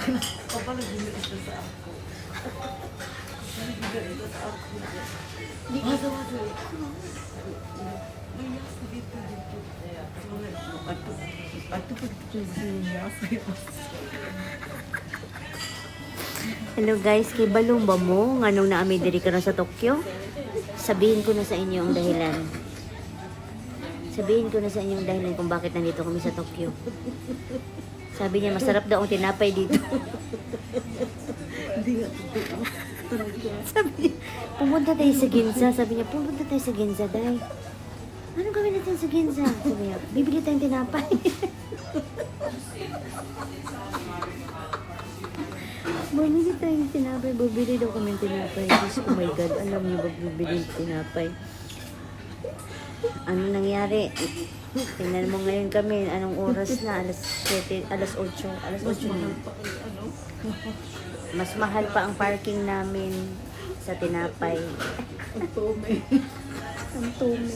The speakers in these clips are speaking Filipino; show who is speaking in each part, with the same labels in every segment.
Speaker 1: Kapag nagbilis na sa ako. Nagbilis na sa ako. Hindi ka sa May yasa dito dito. Ato, pa dito sa
Speaker 2: Hello guys, kay balong ba mo nga nung naami diri ka na sa Tokyo? Sabihin ko na sa inyo ang dahilan. Sabihin ko na sa inyo ang dahilan kung bakit nandito kami sa Tokyo. Sabi niya, masarap daw ang tinapay dito.
Speaker 1: Hindi nga totoo.
Speaker 2: Sabi niya, pumunta tayo sa Ginza. Sabi niya, pumunta tayo sa Ginza, day. Anong gawin natin sa Ginza? Sabi niya, bibili tayong tinapay. Bumili tayong tinapay. Bumili daw kami tinapay. Diyos, oh my God, alam niyo ba bibili ng tinapay? Ano nangyari? Tingnan mo ngayon kami, anong oras na? Alas 7, alas 8, alas 8 na.
Speaker 1: Ano?
Speaker 2: Mas mahal pa ang parking namin sa tinapay.
Speaker 1: Ang tome.
Speaker 2: Ang tume.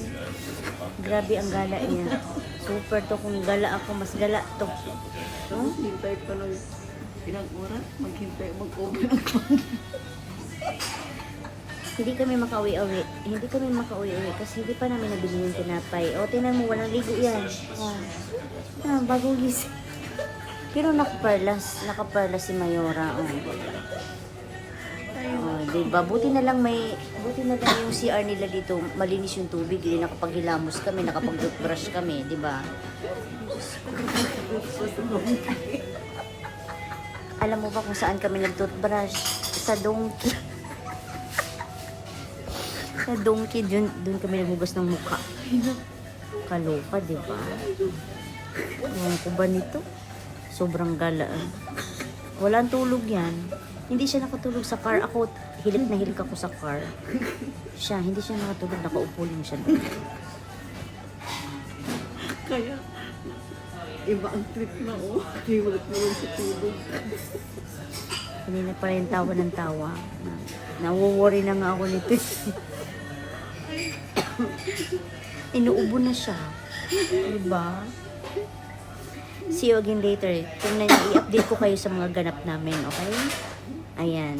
Speaker 2: Grabe ang gala niya. Super to. Kung gala ako, mas gala to.
Speaker 1: Huh? Hintay pa lang. Ilang oras? Maghintay, mag-open ako.
Speaker 2: Hindi kami makauwi-uwi. Hindi kami makauwi-uwi kasi hindi pa namin nabili yung tinapay. O, tingnan mo, walang ligo yan. Oh. Ah, bagong gising. Pero nakaperlas. Nakaperlas si Mayora. Oh. Oh, diba? Buti na lang may, buti na lang yung CR nila dito, malinis yung tubig, hindi nakapaghilamos kami, nakapag-toothbrush kami, di ba? Alam mo ba kung saan kami nag-toothbrush? Sa donkey. Sa donkey, dun, dun kami naghugas ng mukha. Kaloka, di ba? Ewan ko ba nito? Sobrang galaan. Walang tulog yan. Hindi siya nakatulog sa car. Ako, hilik na hilik ako sa car. Siya, hindi siya nakatulog. Nakaupo lang siya.
Speaker 1: Kaya, iba ang trip na oh. Kaya wala tulong sa tulog.
Speaker 2: Kanina pa rin tawa ng tawa. Na, nawo-worry na nga ako nito. Inuubo na siya. Diba? See you again later. Tingnan niyo, i-update ko kayo sa mga ganap namin, okay? Ayan.